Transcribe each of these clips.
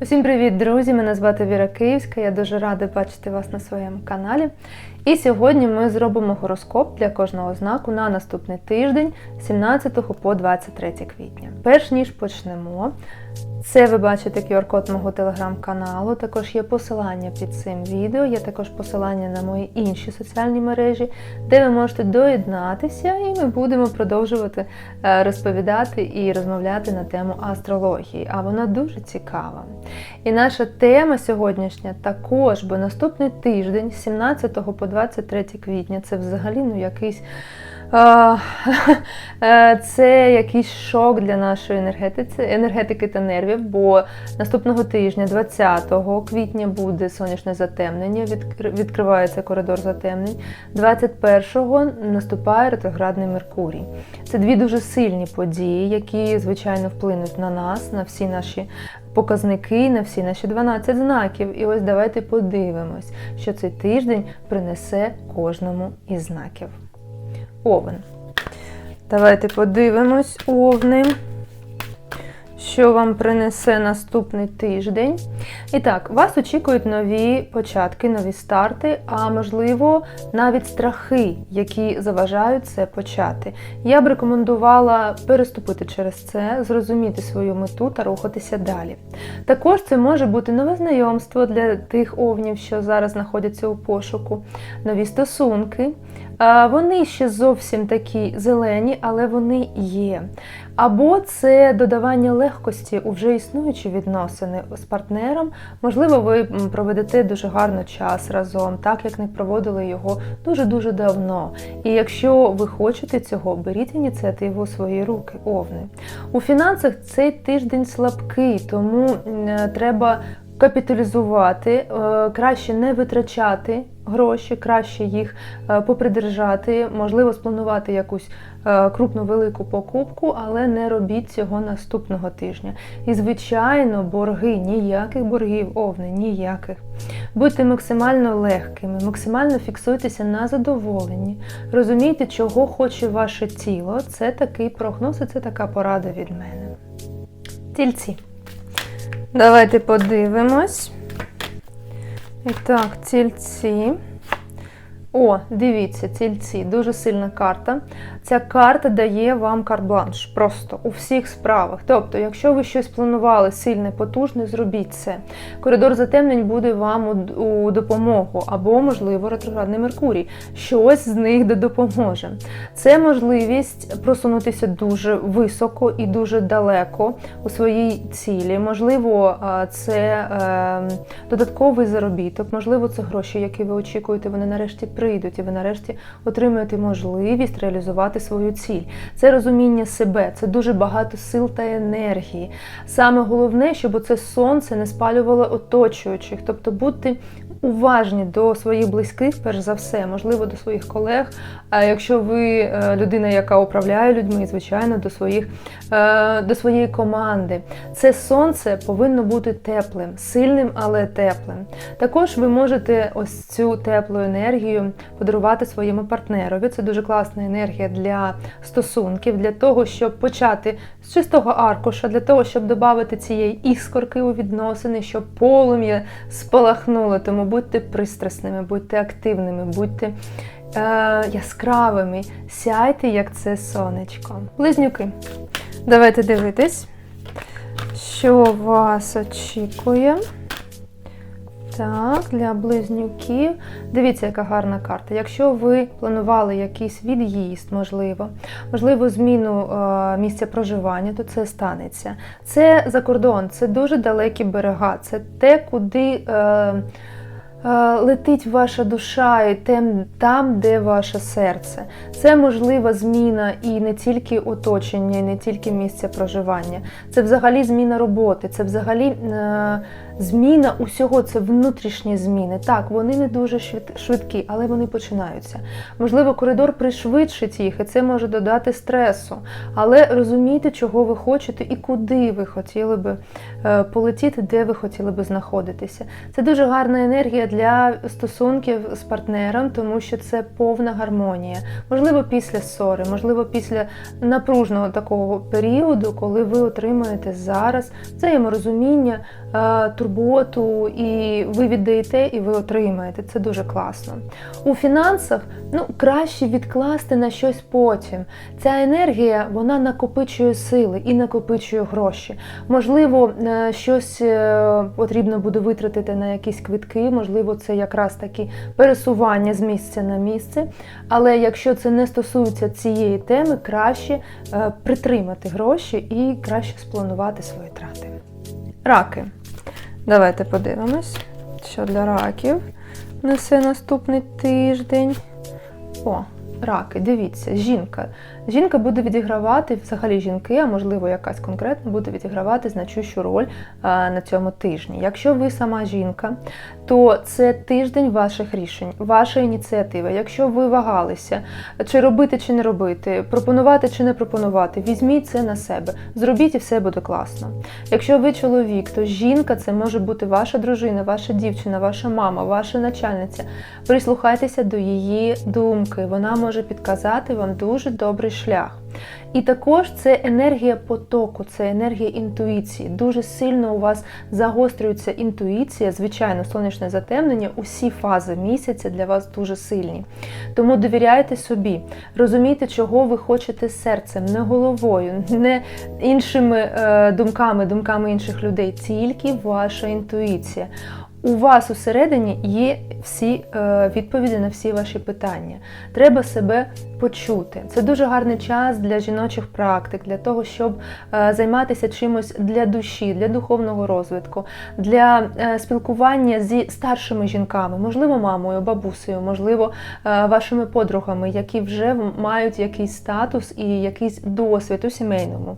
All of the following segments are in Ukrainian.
Усім привіт, друзі! Мене звати Віра Київська. Я дуже рада бачити вас на своєму каналі. І сьогодні ми зробимо гороскоп для кожного знаку на наступний тиждень, з 17 по 23 квітня. Перш ніж почнемо, це ви бачите QR-код мого телеграм-каналу. Також є посилання під цим відео, є також посилання на мої інші соціальні мережі, де ви можете доєднатися, і ми будемо продовжувати е, розповідати і розмовляти на тему астрології. А вона дуже цікава. І наша тема сьогоднішня також, бо наступний тиждень, з 17 по 23 квітня, це взагалі ну, якийсь. е, Це якийсь шок для нашої енергетики, енергетики та нервів, бо наступного тижня, 20 квітня, буде сонячне затемнення, відкр- відкривається коридор затемнень. 21-го наступає ретроградний Меркурій. Це дві дуже сильні події, які, звичайно, вплинуть на нас, на всі наші показники, на всі наші 12 знаків. І ось давайте подивимось, що цей тиждень принесе кожному із знаків. Овен. Давайте подивимось, овни, що вам принесе наступний тиждень. І так, вас очікують нові початки, нові старти, а можливо, навіть страхи, які заважають це почати. Я б рекомендувала переступити через це, зрозуміти свою мету та рухатися далі. Також це може бути нове знайомство для тих овнів, що зараз знаходяться у пошуку, нові стосунки. Вони ще зовсім такі зелені, але вони є. Або це додавання легкості у вже існуючі відносини з партнером. Можливо, ви проведете дуже гарно час разом, так як не проводили його дуже-дуже давно. І якщо ви хочете цього, беріть ініціативу у свої руки, овни. У фінансах цей тиждень слабкий, тому е, треба капіталізувати, е, краще не витрачати гроші, краще їх е, попридержати, можливо, спланувати якусь е, крупну велику покупку, але не робіть цього наступного тижня. І, звичайно, борги, ніяких боргів, овни, ніяких. Будьте максимально легкими, максимально фіксуйтеся на задоволенні. Розумійте, чого хоче ваше тіло. Це такий прогноз, і це така порада від мене. Тільці. Давайте подивимось. І так, тільці. О, дивіться, тільці, дуже сильна карта. Ця карта дає вам карт-бланш просто у всіх справах. Тобто, якщо ви щось планували сильне, потужне, зробіть це. Коридор затемнень буде вам у, допомогу, або, можливо, ретроградний Меркурій. Щось з них допоможе. Це можливість просунутися дуже високо і дуже далеко у своїй цілі. Можливо, це е, додатковий заробіток, можливо, це гроші, які ви очікуєте, вони нарешті прийдуть, і ви нарешті отримаєте можливість реалізувати свою ціль. Це розуміння себе, це дуже багато сил та енергії. Саме головне, щоб оце сонце не спалювало оточуючих, тобто бути уважні до своїх близьких, перш за все, можливо, до своїх колег. А якщо ви е, людина, яка управляє людьми, звичайно, до своїх е, до своєї команди. Це сонце повинно бути теплим, сильним, але теплим. Також ви можете ось цю теплу енергію подарувати своєму партнерові. Це дуже класна енергія для стосунків, для того, щоб почати з чистого аркуша, для того, щоб додати цієї іскорки у відносини, щоб полум'я спалахнуло. Тому будьте пристрасними, будьте активними, будьте. Е, яскравими, сяйте, як це сонечко. Близнюки. Давайте дивитись, що вас очікує. Так, для близнюків. Дивіться, яка гарна карта. Якщо ви планували якийсь від'їзд, можливо, можливо, зміну е, місця проживання, то це станеться. Це за кордон, це дуже далекі берега, це те, куди. Е, е, Летить ваша душа і тем, там, де ваше серце. Це можлива зміна і не тільки оточення, і не тільки місця проживання. Це взагалі зміна роботи, це взагалі е, зміна усього, це внутрішні зміни. Так, вони не дуже швид- швидкі, але вони починаються. Можливо, коридор пришвидшить їх, і це може додати стресу. Але розумійте, чого ви хочете і куди ви хотіли би е, полетіти, де ви хотіли би знаходитися. Це дуже гарна енергія для стосунків з партнером, тому що це повна гармонія. Можливо, після ссори, можливо, після напружного такого періоду, коли ви отримуєте зараз взаєморозуміння, е, турботу, і ви віддаєте, і ви отримаєте. Це дуже класно. У фінансах ну, краще відкласти на щось потім. Ця енергія вона накопичує сили і накопичує гроші. Можливо, е, щось е, потрібно буде витратити на якісь квитки, можливо, це якраз таки пересування з місця на місце. Але якщо це не стосується цієї теми, краще е, притримати гроші і краще спланувати свої трати. Раки. Давайте подивимось, що для раків несе наступний тиждень. О, раки, дивіться, жінка. Жінка буде відігравати, взагалі жінки, а можливо якась конкретна, буде відігравати значущу роль на цьому тижні. Якщо ви сама жінка, то це тиждень ваших рішень, ваша ініціатива. Якщо ви вагалися, чи робити, чи не робити, пропонувати чи не пропонувати, візьміть це на себе, зробіть і все буде класно. Якщо ви чоловік, то жінка це може бути ваша дружина, ваша дівчина, ваша мама, ваша начальниця. Прислухайтеся до її думки. Вона може підказати вам дуже добрий шлях. І також це енергія потоку, це енергія інтуїції. Дуже сильно у вас загострюється інтуїція, звичайно, сонячне затемнення, усі фази місяця для вас дуже сильні. Тому довіряйте собі, розумійте, чого ви хочете серцем, не головою, не іншими е, думками, думками інших людей, тільки ваша інтуїція. У вас усередині є всі е, відповіді на всі ваші питання. Треба себе почути. Це дуже гарний час для жіночих практик, для того, щоб е, займатися чимось для душі, для духовного розвитку, для е, спілкування зі старшими жінками, можливо, мамою, бабусею, можливо, вашими подругами, які вже мають якийсь статус і якийсь досвід у сімейному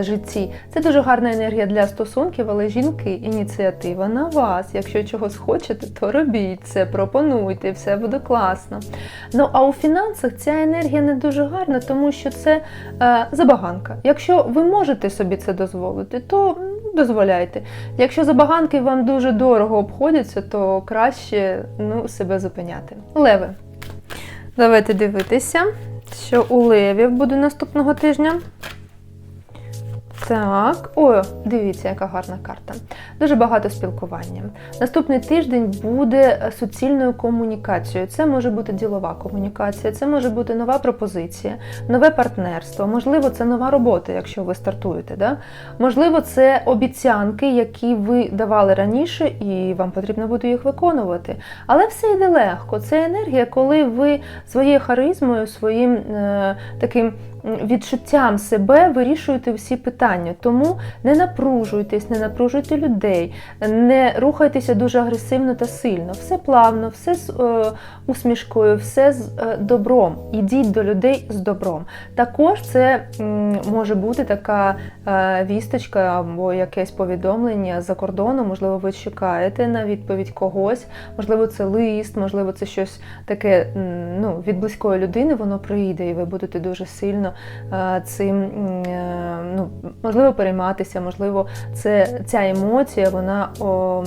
житті. Це дуже гарна енергія для стосунків, але жінки, ініціатива на вас. Якщо чогось хочете, то робіть це, пропонуйте, все буде класно. Ну а у фінансах ця енергія не дуже гарна, тому що це е, забаганка. Якщо ви можете собі це дозволити, то дозволяйте. Якщо забаганки вам дуже дорого обходяться, то краще ну, себе зупиняти. Леви. Давайте дивитися, що у левів буде наступного тижня. Так, о, дивіться, яка гарна карта. Дуже багато спілкування. Наступний тиждень буде суцільною комунікацією. Це може бути ділова комунікація, це може бути нова пропозиція, нове партнерство. Можливо, це нова робота, якщо ви стартуєте. Да? Можливо, це обіцянки, які ви давали раніше, і вам потрібно буде їх виконувати. Але все йде легко. Це енергія, коли ви своєю харизмою, своїм е, таким відчуттям себе вирішуєте всі питання. Тому не напружуйтесь, не напружуйте людей, не рухайтеся дуже агресивно та сильно. Все плавно, все з е, усмішкою, все з е, добром. Ідіть до людей з добром. Також це м, може бути така е, вісточка або якесь повідомлення за кордону. Можливо, ви чекаєте на відповідь когось, можливо, це лист, можливо, це щось таке ну, від близької людини, воно прийде, і ви будете дуже сильно цим м, е, ну, можливо перейматися, можливо, це ця емоція вона о,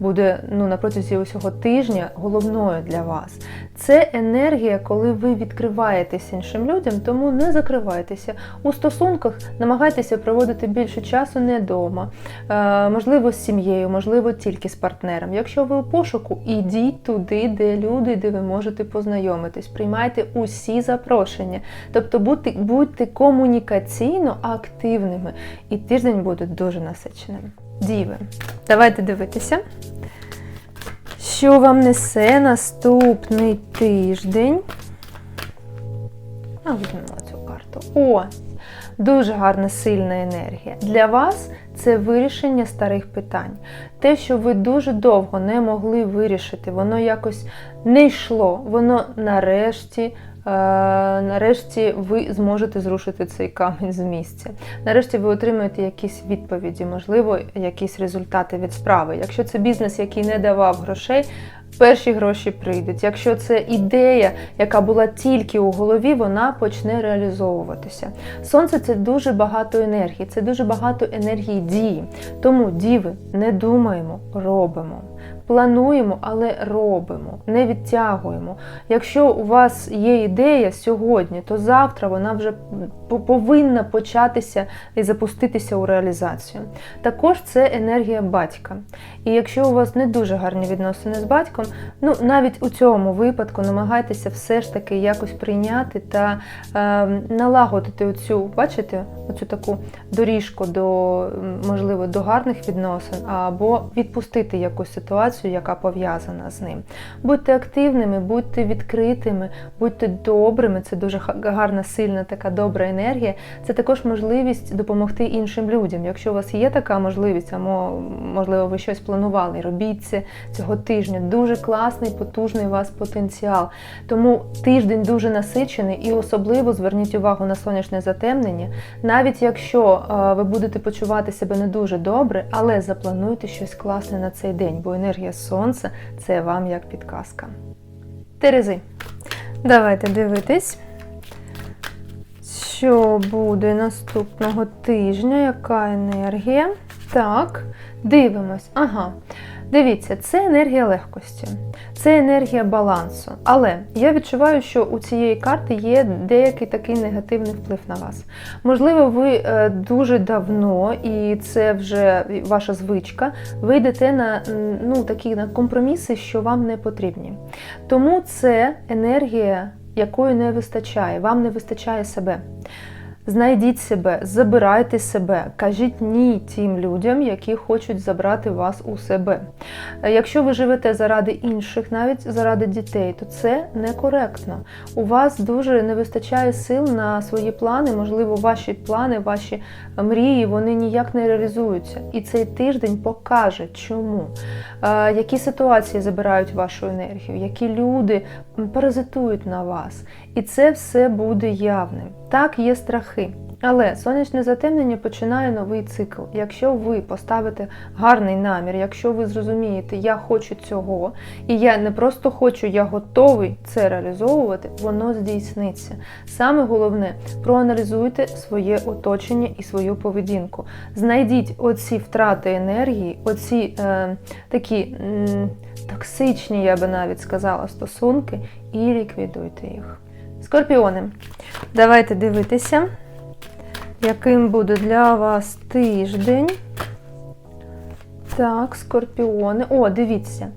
буде ну, на протязі усього тижня головною для вас. Це енергія, коли ви відкриваєтесь іншим людям, тому не закривайтеся. У стосунках намагайтеся проводити більше часу не вдома, е, можливо, з сім'єю, можливо, тільки з партнером. Якщо ви у пошуку, ідіть туди, де люди, де ви можете познайомитись. Приймайте усі запрошення. Тобто будьте, будьте комунікаційно активними, і тиждень буде дуже насиченим. Діви, давайте дивитися. Що вам несе наступний тиждень? А, візьмемо цю карту. О, дуже гарна сильна енергія. Для вас це вирішення старих питань. Те, що ви дуже довго не могли вирішити, воно якось не йшло, воно нарешті. Е, Нарешті ви зможете зрушити цей камінь з місця. Нарешті ви отримаєте якісь відповіді, можливо, якісь результати від справи. Якщо це бізнес, який не давав грошей, перші гроші прийдуть. Якщо це ідея, яка була тільки у голові, вона почне реалізовуватися. Сонце це дуже багато енергії, це дуже багато енергії дії. Тому діви не думаємо, робимо. Плануємо, але робимо, не відтягуємо. Якщо у вас є ідея сьогодні, то завтра вона вже повинна початися і запуститися у реалізацію. Також це енергія батька. І якщо у вас не дуже гарні відносини з батьком, ну навіть у цьому випадку намагайтеся все ж таки якось прийняти та е, налагодити оцю, бачите, оцю таку доріжку до можливо до гарних відносин, або відпустити якусь ситуацію, яка пов'язана з ним. Будьте активними, будьте відкритими, будьте добрими. Це дуже гарна, сильна така добра енергія. Це також можливість допомогти іншим людям. Якщо у вас є така можливість, або можливо ви щось планували, робіть це цього тижня. Дуже класний, потужний у вас потенціал. Тому тиждень дуже насичений і особливо зверніть увагу на сонячне затемнення. Навіть якщо ви будете почувати себе не дуже добре, але заплануйте щось класне на цей день, бо енергія сонця це вам як підказка. Терези. Давайте дивитись, що буде наступного тижня, яка енергія. Так, дивимось. Ага. Дивіться, це енергія легкості, це енергія балансу. Але я відчуваю, що у цієї карти є деякий такий негативний вплив на вас. Можливо, ви е, дуже давно, і це вже ваша звичка, ви йдете на ну, такі на компроміси, що вам не потрібні. Тому це енергія, якої не вистачає, вам не вистачає себе. Знайдіть себе, забирайте себе, кажіть ні тим людям, які хочуть забрати вас у себе. Якщо ви живете заради інших, навіть заради дітей, то це некоректно. У вас дуже не вистачає сил на свої плани, можливо, ваші плани, ваші мрії, вони ніяк не реалізуються. І цей тиждень покаже, чому, які ситуації забирають вашу енергію, які люди паразитують на вас. І це все буде явним. Так, є страхи. Але сонячне затемнення починає новий цикл. Якщо ви поставите гарний намір, якщо ви зрозумієте, я хочу цього, і я не просто хочу, я готовий це реалізовувати, воно здійсниться. Саме головне, проаналізуйте своє оточення і свою поведінку. Знайдіть оці втрати енергії, оці е, такі е, токсичні, я би навіть сказала, стосунки, і ліквідуйте їх. Скорпіони. Давайте дивитися, яким буде для вас тиждень. Так, скорпіони. О, дивіться.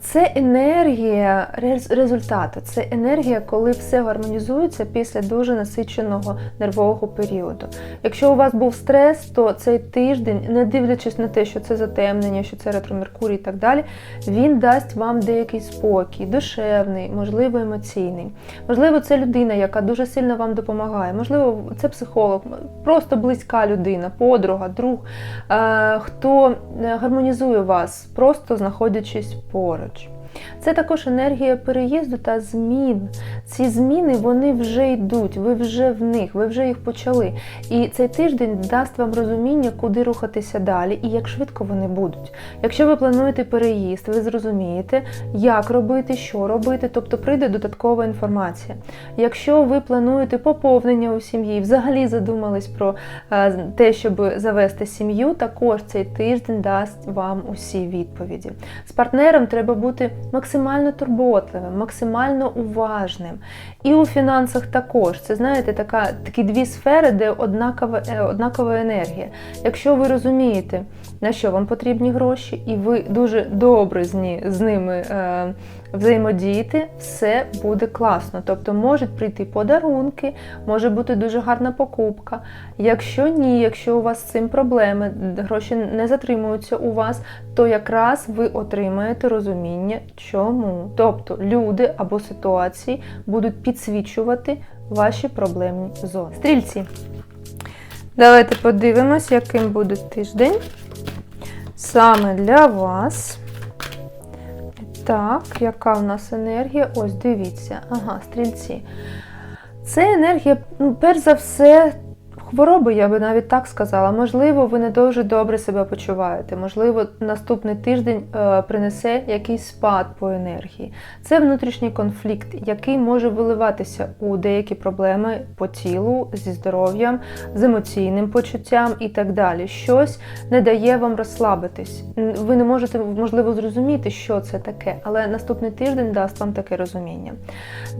Це енергія результату, це енергія, коли все гармонізується після дуже насиченого нервового періоду. Якщо у вас був стрес, то цей тиждень, не дивлячись на те, що це затемнення, що це ретромеркурій і так далі, він дасть вам деякий спокій, душевний, можливо, емоційний. Можливо, це людина, яка дуже сильно вам допомагає. Можливо, це психолог, просто близька людина, подруга, друг, хто е, гармонізує вас, просто знаходячись знаходячись поруч. Це також енергія переїзду та змін. Ці зміни вони вже йдуть, ви вже в них, ви вже їх почали. І цей тиждень дасть вам розуміння, куди рухатися далі і як швидко вони будуть. Якщо ви плануєте переїзд, ви зрозумієте, як робити, що робити, тобто прийде додаткова інформація. Якщо ви плануєте поповнення у сім'ї, взагалі задумались про е, те, щоб завести сім'ю, також цей тиждень дасть вам усі відповіді. З партнером треба бути максимально турботливим, максимально уважним. І у фінансах також. Це, знаєте, така, такі дві сфери, де однакова, е, однакова енергія. Якщо ви розумієте, на що вам потрібні гроші, і ви дуже добре з, ними е, взаємодієте, все буде класно. Тобто можуть прийти подарунки, може бути дуже гарна покупка. Якщо ні, якщо у вас з цим проблеми, гроші не затримуються у вас, то якраз ви отримаєте розуміння, чому. Тобто люди або ситуації будуть підсвічувати ваші проблемні зони. Стрільці. Давайте подивимось, яким буде тиждень саме для вас. Так, яка в нас енергія? Ось, дивіться. Ага, стрільці. Це енергія, ну, перш за все, хвороби, я би навіть так сказала. Можливо, ви не дуже добре себе почуваєте. Можливо, наступний тиждень е, принесе якийсь спад по енергії. Це внутрішній конфлікт, який може виливатися у деякі проблеми по тілу, зі здоров'ям, з емоційним почуттям і так далі. Щось не дає вам розслабитись. Ви не можете, можливо, зрозуміти, що це таке, але наступний тиждень дасть вам таке розуміння.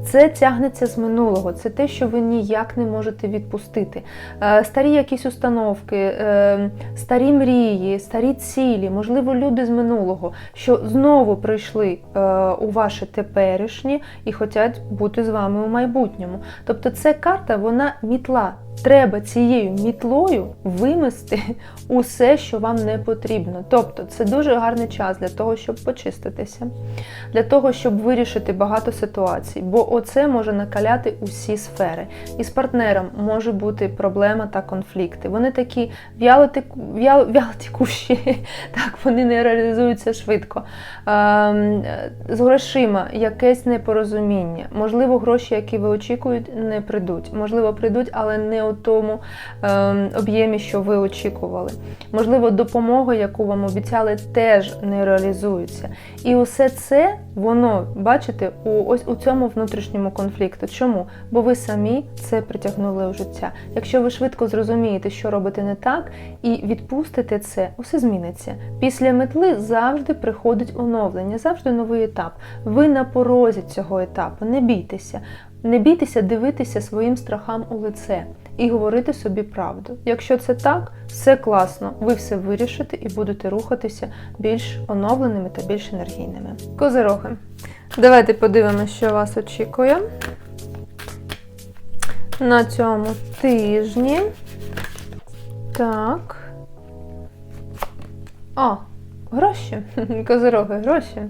Це тягнеться з минулого, це те, що ви ніяк не можете відпустити. Е, Старі якісь установки, е, старі мрії, старі цілі, можливо, люди з минулого, що знову прийшли е, у ваше теперішнє і хочуть бути з вами у майбутньому. Тобто, це карта, вона мітла. Треба цією мітлою вимести усе, що вам не потрібно. Тобто, це дуже гарний час для того, щоб почиститися, для того, щоб вирішити багато ситуацій, бо оце може накаляти усі сфери. І з партнером може бути проблема та конфлікти. Вони такі вялотеку- вял- вялотекущі, так вони не реалізуються швидко. Ем, З грошима якесь непорозуміння. Можливо, гроші, які ви очікуєте, не прийдуть. Можливо, прийдуть, але не у тому ем, об'ємі, що ви очікували. Можливо, допомога, яку вам обіцяли, теж не реалізується. І усе це воно, бачите, у ось у цьому внутрішньому конфлікту. Чому? Бо ви самі це притягнули у життя. Якщо ви швидко зрозумієте, що робити не так, і відпустите це, усе зміниться. Після метли завжди приходить оновлення, завжди новий етап. Ви на порозі цього етапу. Не бійтеся. Не бійтеся дивитися своїм страхам у лице і говорити собі правду. Якщо це так, все класно, ви все вирішите і будете рухатися більш оновленими та більш енергійними. Козироги. Давайте подивимося, що вас очікує на цьому тижні. Так. О, гроші. Козироги, гроші.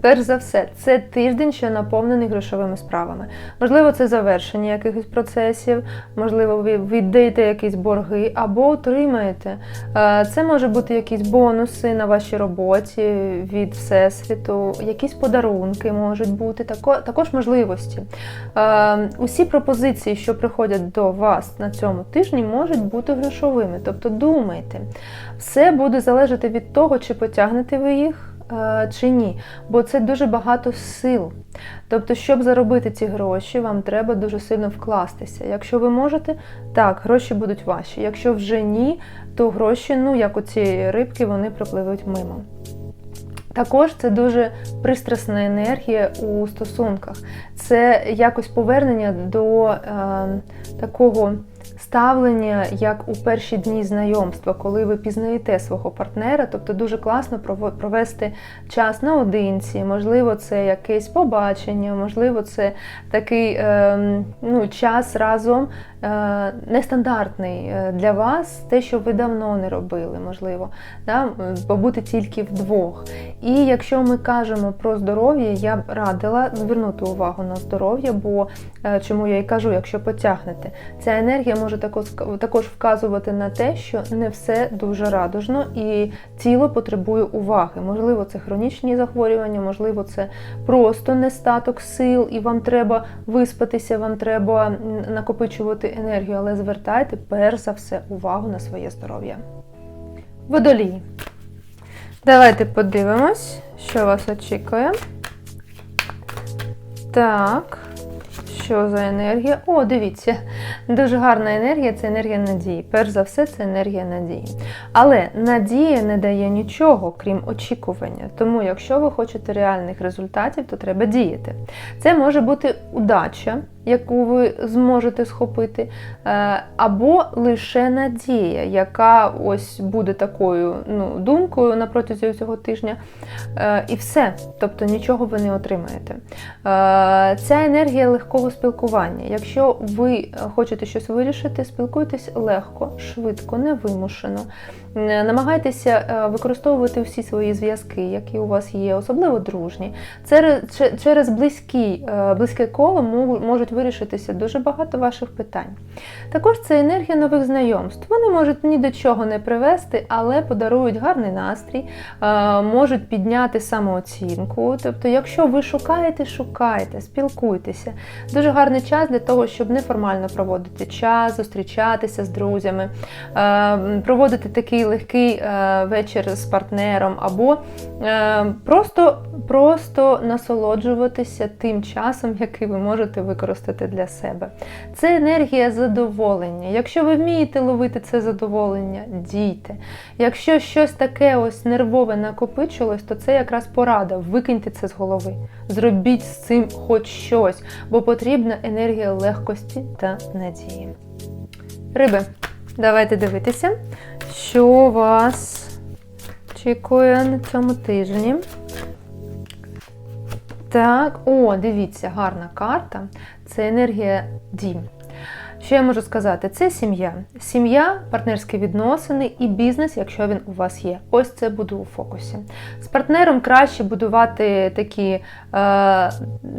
Перш за все, це тиждень, що наповнений грошовими справами. Можливо, це завершення якихось процесів, можливо, ви віддаєте якісь борги або отримаєте. Е, Це може бути якісь бонуси на вашій роботі від Всесвіту, якісь подарунки можуть бути, також можливості. Е, Усі пропозиції, що приходять до вас на цьому тижні, можуть бути грошовими. Тобто думайте, все буде залежати від того, чи потягнете ви їх. е, Чи ні, бо це дуже багато сил. Тобто, щоб заробити ці гроші, вам треба дуже сильно вкластися. Якщо ви можете, так, гроші будуть ваші. Якщо вже ні, то гроші, ну як у цієї рибки, вони пропливуть мимо. Також це дуже пристрасна енергія у стосунках. Це якось повернення до е, такого ставлення, як у перші дні знайомства, коли ви пізнаєте свого партнера. Тобто дуже класно провести час наодинці, можливо, це якесь побачення, можливо, це такий е, ну, час разом е, нестандартний е, для вас, те, що ви давно не робили, можливо, да? побути тільки вдвох. І якщо ми кажемо про здоров'я, я б радила звернути увагу на здоров'я, бо е, чому я і кажу, якщо потягнете, ця енергія може також, також вказувати на те, що не все дуже радужно і тіло потребує уваги. Можливо, це хронічні захворювання, можливо, це просто нестаток сил, і вам треба виспатися, вам треба накопичувати енергію, але звертайте перш за все увагу на своє здоров'я. Водолій. Давайте подивимось, що вас очікує. Так, що за енергія? О, дивіться, дуже гарна енергія це енергія надії. Перш за все, це енергія надії. Але надія не дає нічого, крім очікування. Тому, якщо ви хочете реальних результатів, то треба діяти. Це може бути удача, яку ви зможете схопити, е, або лише надія, яка ось буде такою ну, думкою на протязі цього тижня. Е, І все. Тобто нічого ви не отримаєте. Е, Ця енергія легкого спілкування. Якщо ви хочете щось вирішити, спілкуйтесь легко, швидко, невимушено. Е, Намагайтеся е, використовувати всі свої зв'язки, які у вас є, особливо дружні. Через, близькі, е, близьке коло можуть вирішитися дуже багато ваших питань. Також це енергія нових знайомств. Вони можуть ні до чого не привести, але подарують гарний настрій, можуть підняти самооцінку. Тобто, якщо ви шукаєте, шукайте, спілкуйтеся. Дуже гарний час для того, щоб неформально проводити час, зустрічатися з друзями, проводити такий легкий е, вечір з партнером, або е, просто, просто насолоджуватися тим часом, який ви можете використати для себе. Це енергія задоволення. Якщо ви вмієте ловити це задоволення, дійте. Якщо щось таке ось нервове накопичилось, то це якраз порада. Викиньте це з голови. Зробіть з цим хоч щось, бо потрібна енергія легкості та надії. Риби, давайте дивитися, що вас очікує на цьому тижні. Так, о, дивіться, гарна карта. Це енергія дім. Що я можу сказати? Це сім'я. Сім'я, партнерські відносини і бізнес, якщо він у вас є. Ось це буде у фокусі. З партнером краще будувати такі е,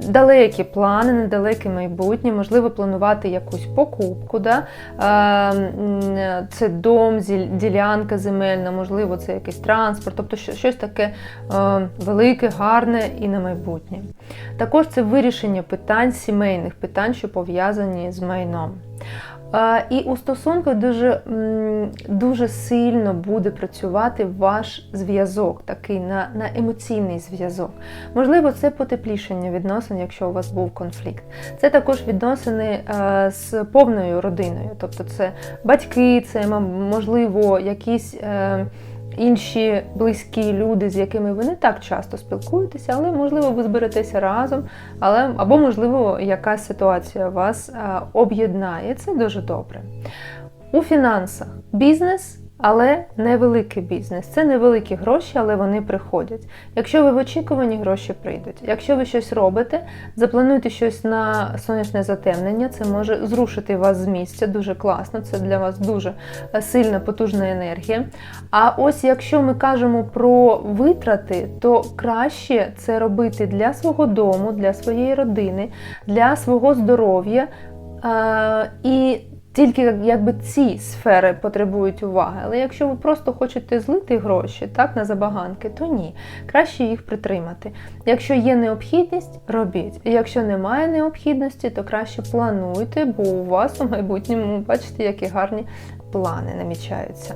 далекі плани, недалеке майбутнє, можливо, планувати якусь покупку. Да? Е, це дом, ділянка земельна, можливо, це якийсь транспорт, тобто щось таке е, велике, гарне і на майбутнє. Також це вирішення питань, сімейних питань, що пов'язані з майном. Е, І у стосунках дуже, дуже сильно буде працювати ваш зв'язок, такий на, на емоційний зв'язок. Можливо, це потеплішення відносин, якщо у вас був конфлікт. Це також відносини е, з повною родиною, тобто це батьки, це можливо якісь. Інші близькі люди, з якими ви не так часто спілкуєтеся, але можливо ви зберетеся разом, але або можливо якась ситуація вас е, об'єднає. Це дуже добре. У фінансах бізнес, але невеликий бізнес. Це невеликі гроші, але вони приходять. Якщо ви в очікуванні, гроші прийдуть. Якщо ви щось робите, заплануйте щось на сонячне затемнення. Це може зрушити вас з місця. Дуже класно. Це для вас дуже е, сильна, потужна енергія. А ось якщо ми кажемо про витрати, то краще це робити для свого дому, для своєї родини, для свого здоров'я. Е, І тільки якби ці сфери потребують уваги. Але якщо ви просто хочете злити гроші так, на забаганки, то ні. Краще їх притримати. Якщо є необхідність, робіть. Якщо немає необхідності, то краще плануйте, бо у вас у майбутньому бачите, які гарні плани намічаються.